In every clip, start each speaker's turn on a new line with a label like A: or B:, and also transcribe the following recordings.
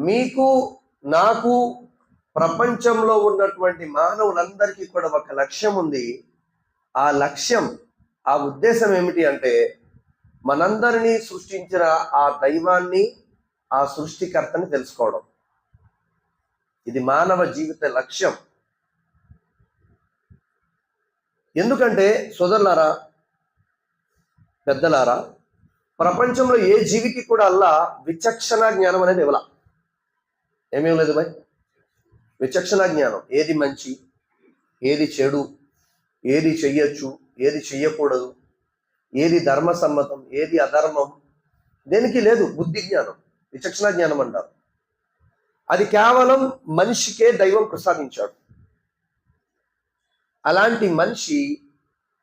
A: మీకు నాకు ప్రపంచంలో ఉన్నటువంటి మానవులందరికీ కూడా ఒక లక్ష్యం ఉంది. ఆ లక్ష్యం ఆ ఉద్దేశం ఏమిటి అంటే మనందరినీ సృష్టించిన ఆ దైవాన్ని ఆ సృష్టికర్తని తెలుసుకోవడం. ఇది మానవ జీవిత లక్ష్యం. ఎందుకంటే సోదరులారా పెద్దలారా ప్రపంచంలో ఏ జీవికి కూడా అల్లా విచక్షణ జ్ఞానం అనేది ఇవ్వాల. ఏమేం లేదు బాయ్ విచక్షణ జ్ఞానం. ఏది మంచి ఏది చెడు ఏది చెయ్యొచ్చు ఏది చెయ్యకూడదు ఏది ధర్మ సమ్మతం ఏది అధర్మం దేనికి లేదు. బుద్ధి జ్ఞానం. విచక్షణ జ్ఞానం అంటారు. అది కేవలం మనిషికే దైవం ప్రసాదించాడు. అలాంటి మనిషి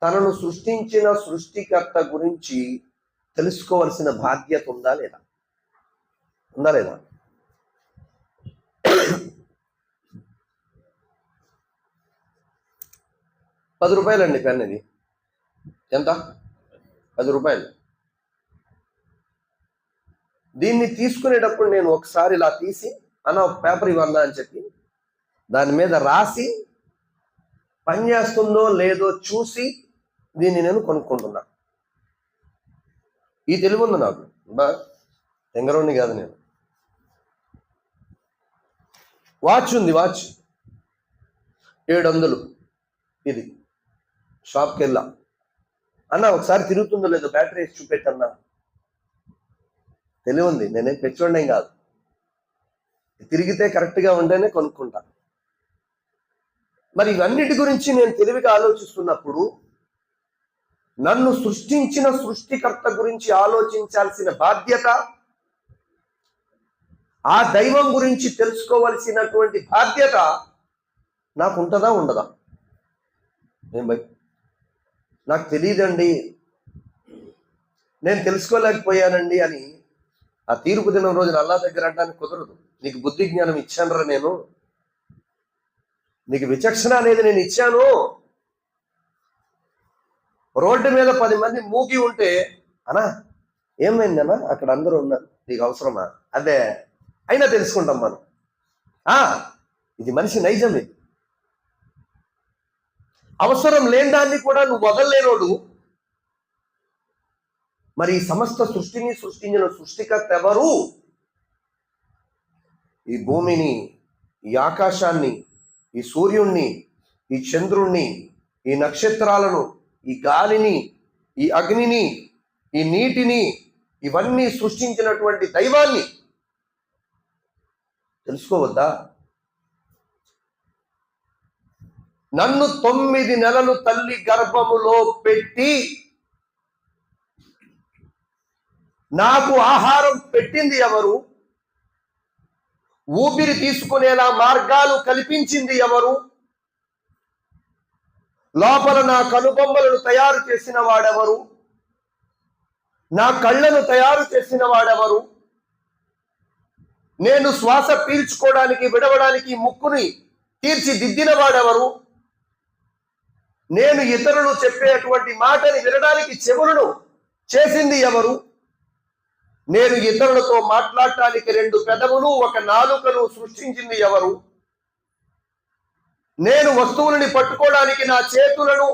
A: తనను సృష్టించిన సృష్టికర్త గురించి తెలుసుకోవలసిన బాధ్యత ఉందా లేదా? ఉందా లేదా? పది రూపాయలండి పెన్ ఇది ఎంత? పది రూపాయలు. దీన్ని తీసుకునేటప్పుడు నేను ఒకసారి ఇలా తీసి అన్న ఒక పేపర్ ఇవ్వన్నా అని చెప్పి దాని మీద రాసి పని చేస్తుందో లేదో చూసి దీన్ని నేను కొనుక్కుంటున్నా. ఈ తెలివి ఉంది నాకు. బా తెంగరోని కాదు నేను. వాచ్ ఉంది వాచ్. ఏడు వందలు. ఇది. షాప్కి వెళ్ళా. అన్న ఒకసారి తిరుగుతుందో లేదో బ్యాటరీ వేసి చూపెట్టన్నా. తెలివి ఉంది నేనేం పెట్టుకోండి కాదు. తిరిగితే కరెక్ట్గా ఉంటేనే కొనుక్కుంటా. మరి ఇవన్నిటి గురించి నేను తెలివిగా ఆలోచిస్తున్నప్పుడు నన్ను సృష్టించిన సృష్టికర్త గురించి ఆలోచించాల్సిన బాధ్యత ఆ దైవం గురించి తెలుసుకోవలసినటువంటి బాధ్యత నాకు ఉంటుందా ఉండదా? నేను నాకు తెలియదండి నేను తెలుసుకోలేకపోయానండి అని ఆ తీర్పు దినం రోజున అల్లా దగ్గర అనడానికి కుదరదు. నీకు బుద్ధి జ్ఞానం ఇచ్చానురా నేను. నీకు విచక్షణ అనేది నేను ఇచ్చాను. రోడ్డు మీద పది మంది మూగి ఉంటే అనా ఏమైందన్నా అక్కడ అందరూ ఉన్నారు. నీకు అవసరమా? అదే అయినా తెలుసుకుంటాం మనం. ఇది మనిషి నైజం ఇది అవసరం లేని దాన్ని కూడా నువ్వు వదలలేనోడు. మరి ఈ సమస్త సృష్టిని సృష్టించిన సృష్టికర్త ఎవరు? ఈ భూమిని ఈ ఆకాశాన్ని ఈ సూర్యుణ్ణి ఈ చంద్రుణ్ణి ఈ నక్షత్రాలను ఈ గాలిని ఈ అగ్నిని ఈ నీటిని ఇవన్నీ సృష్టించినటువంటి దైవాన్ని తెలుసుకోవద్దా? నన్ను తొమ్మిది నెలలు తల్లి గర్భములో పెట్టి నాకు ఆహారం పెట్టింది ఎవరు? ఊపిరి తీసుకునేలా మార్గాలు కల్పించింది ఎవరు? లోపల నా కనుబొమ్మలను తయారు చేసిన వాడెవరు? నా కళ్ళను తయారు చేసిన వాడెవరు? నేను శ్వాస పీల్చుకోవడానికి విడవడానికి ముక్కుని తీర్చిదిద్దిన వాడెవరు? నేను ఇతరులు చెప్పేటువంటి మాటని వినడానికి చెవులను చేసింది ఎవరు? నేను ఇతరులతో మాట్లాడటానికి రెండు పెదవులు ఒక నాలుకను సృష్టించింది ఎవరు? నేను వస్తువులని పట్టుకోవడానికి నా చేతులను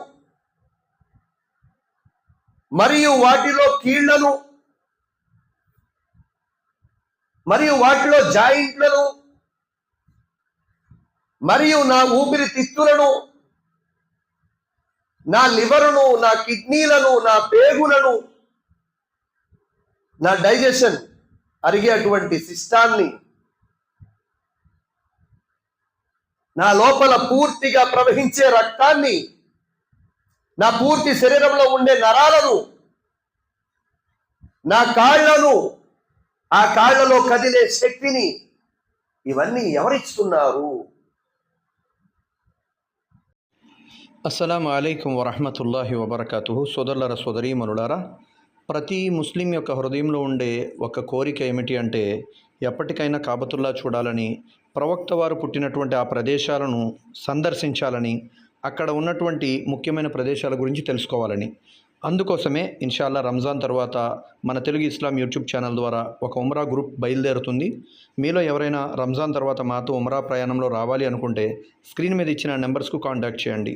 A: మరియు వాటిలో కీళ్ళను మరియు వాటిలో జాయింట్లను మరియు నా ఊపిరి తిత్తులను నా లివరును నా కిడ్నీలను నా పేగులను నా డైజెషన్ అరిగేటువంటి సిస్టాన్ని నా లోపల పూర్తిగా ప్రవహించే రక్తాన్ని నా పూర్తి శరీరంలో ఉండే నరాలను నా కాళ్ళను ఆ కాళ్ళలో కదిలే శక్తిని ఇవన్నీ ఎవరిస్తున్నారు
B: అస్సలం అయికం వరహమతుల్లాహి వబర్కతు సోదరులర సోదరీమనులారా ప్రతి ముస్లిం యొక్క హృదయంలో ఉండే ఒక కోరిక ఏమిటి అంటే ఎప్పటికైనా కాబతుల్లా చూడాలని ప్రవక్త వారు పుట్టినటువంటి ఆ ప్రదేశాలను సందర్శించాలని అక్కడ ఉన్నటువంటి ముఖ్యమైన ప్రదేశాల గురించి తెలుసుకోవాలని. అందుకోసమే ఇన్షాల్లా రంజాన్ తర్వాత మన తెలుగు ఇస్లాం యూట్యూబ్ ఛానల్ ద్వారా ఒక ఉమ్రా గ్రూప్ బయలుదేరుతుంది. మీలో ఎవరైనా రంజాన్ తర్వాత మాతో ఉమ్రా ప్రయాణంలో రావాలి అనుకుంటే స్క్రీన్ మీద ఇచ్చిన నెంబర్స్కు కాంటాక్ట్ చేయండి.